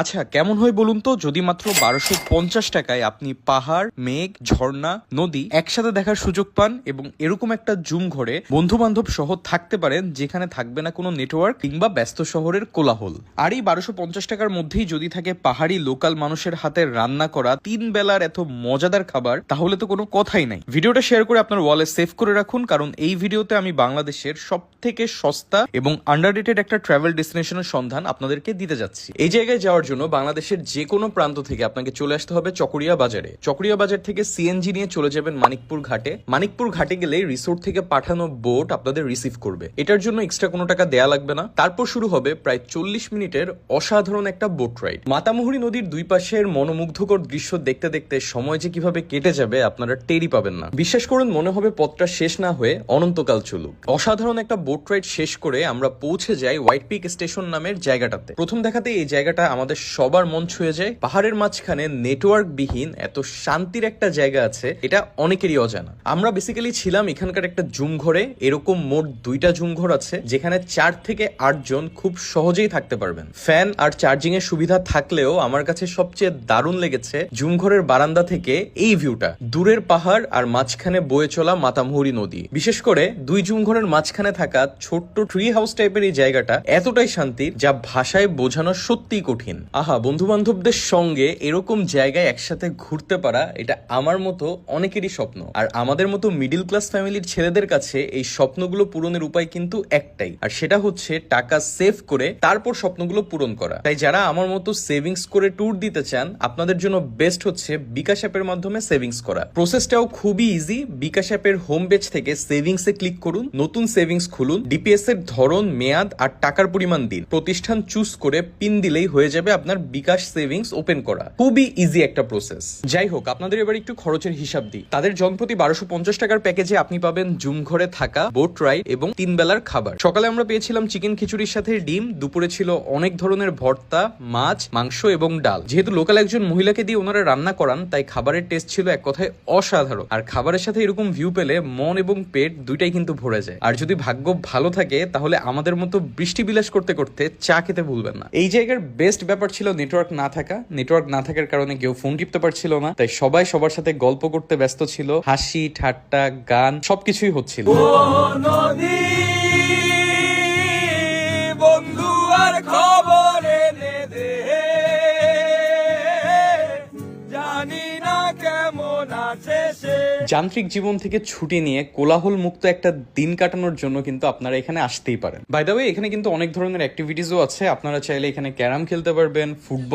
আচ্ছা কেমন হয় বলুন তো? যদি মাত্র বারোশো পঞ্চাশ টাকায় আপনি পাহাড়, মেঘ, ঝর্ণা, নদী একসাথে দেখার সুযোগ পান এবং এরকম একটা জুম ঘরে বন্ধু বান্ধব সহ থাকতে পারেন, যেখানে থাকবে না কোনো নেটওয়ার্ক কিংবা ব্যস্ত শহরের কোলাহল। আর এই বারোশো পঞ্চাশ টাকার মধ্যেই যদি থাকে পাহাড়ি লোকাল মানুষের হাতে রান্না করা তিন বেলার এত মজাদার খাবার, তাহলে তো কোনো কথাই নাই। ভিডিওটা শেয়ার করে আপনার ওয়ালে সেভ করে রাখুন, কারণ এই ভিডিওতে আমি বাংলাদেশের সব থেকে সস্তা এবং আন্ডাররেটেড একটা ট্রাভেল ডেস্টিনেশনের সন্ধান আপনাদেরকে দিতে যাচ্ছি। এই জায়গায় যাওয়ার জন্য বাংলাদেশের যে কোনো প্রান্ত থেকে আপনাকে চলে আসতে হবে চকরিয়া বাজারে। চকরিয়া বাজার থেকে সিএনজি নিয়ে চলে যাবেন মানিকপুর ঘাটে। মানিকপুর ঘাটে গেলে রিসোর্ট থেকে পাঠানো বোট আপনাদের রিসিভ করবে। এটার জন্য এক্সট্রা কোনো টাকা দেয়া লাগবে না। তারপর শুরু হবে প্রায় চল্লিশ মিনিটের অসাধারণ একটা বোট রাইড মাতামুহুরী নদীর দুই পাশের মনোমুগ্ধকর দৃশ্য দেখতে দেখতে সময় যে কীভাবে কেটে যাবে আপনারা টেরই পাবেন না। বিশ্বাস করুন, মনে হবে পথটা শেষ না হয়ে অনন্তকাল চলুক। অসাধারণ একটা বোট রাইড শেষ করে আমরা পৌঁছে যাই হোয়াইট পিক স্টেশন নামের জায়গাটাতে। প্রথম দেখাতে এই জায়গাটা আমাদের সবার মন ছুঁয়ে যায়। পাহাড়ের মাঝখানে নেটওয়ার্ক বিহীন এত শান্তির একটা জায়গা আছে, এটা অনেকেরই অজানা। আমরা বেসিক্যালি ছিলাম এখানকার একটা জুম ঘরে, এরকম মোট দুইটা জুম ঘর আছে, যেখানে চার থেকে আটজন খুব সহজেই থাকতে পারবেন। ফ্যান আর চার্জিং এর সুবিধা থাকলেও আমার কাছে সবচেয়ে দারুণ লেগেছে জুম ঘরের বারান্দা থেকে এই ভিউটা দূরের পাহাড় আর মাঝখানে বয়ে চলা মাতামহুরি নদী। বিশেষ করে দুই জুম ঘরের মাঝখানে থাকা ছোট্ট ট্রি হাউস টাইপের এই জায়গাটা এতটাই শান্তির, যা ভাষায় বোঝানো সত্যিই কঠিন। আহা বন্ধু বান্ধবদের সঙ্গে এরকম জায়গায় একসাথে ঘুরতে পারা, এটা আমার মতো অনেকেরই স্বপ্ন। আর আমাদের মতো মিডিল ক্লাস ফ্যামিলির ছেলেদের কাছে এই স্বপ্নগুলো পূরণের উপায় কিন্তু একটাই, আর সেটা হচ্ছে টাকা সেভ করে তারপর স্বপ্নগুলো পূরণ করা। তাই যারা আমার মতো সেভিংস করে ট্যুর দিতে চান, আপনাদের জন্য বেস্ট হচ্ছে বিকাশ অ্যাপের মাধ্যমে সেভিংস করা। প্রসেসটাও খুবই ইজি বিকাশ অ্যাপের হোম পেজ থেকে সেভিংস এ ক্লিক করুন, নতুন সেভিংস খুলুন ডিপিএস এর ধরন, মেয়াদ আর টাকার পরিমাণ দিন। প্রতিষ্ঠান চুজ করে পিন দিলেই হয়ে যাবে আপনার বিকাশ সেভিংস ওপেন করা। খুবই ইজি একটা প্রসেস যাই হোক আপনাদের এবার একটু খরচের হিসাব দিই। তাদের জনপ্রতি বারোশো পঞ্চাশ টাকার প্যাকেজে আপনি পাবেন জুম ঘরে থাকা বোট রাইড এবং তিন বেলার খাবার। সকালে আমরা পেয়েছিলাম চিকেন খিচুড়ির সাথে ডিম, দুপুরে ছিল অনেক ধরনের ভর্তা, মাছ, মাংস এবং ডাল। যেহেতু লোকাল একজন মহিলাকে দিয়ে ওনারা রান্না করান, তাই খাবারের টেস্ট ছিল এক কথায় অসাধারণ। আর খাবারের সাথে এরকম ভিউ পেলে মন এবং পেট দুইটাই কিন্তু ভরে যায়। আর যদি ভাগ্য ভালো থাকে, তাহলে আমাদের মতো বৃষ্টি বিলাস করতে করতে চা খেতে ভুলবেন না। এই জায়গার বেস্ট ব্যাপার ছিল নেটওয়ার্ক না থাকা। নেটওয়ার্ক না থাকার কারণে কেউ ফোন টিপতে পারছিল না। তাই সবাই সবার সাথে গল্প করতে ব্যস্ত ছিল। হাসি, ঠাট্টা, গান সবকিছুই হচ্ছিল। যান্ত্রিক জীবন থেকে ছুটি নিয়ে কোলাহল মুক্ত একটা দিন কাটানোর জন্য কিন্তু আপনারা এখানে আসতেই পারেন। বাই এখানে কিন্তু অনেক ধরনের অ্যাক্টিভিটিসও আছে। আপনারা চাইলে এখানে ক্যারাম খেলতে পারবেন ফুটবল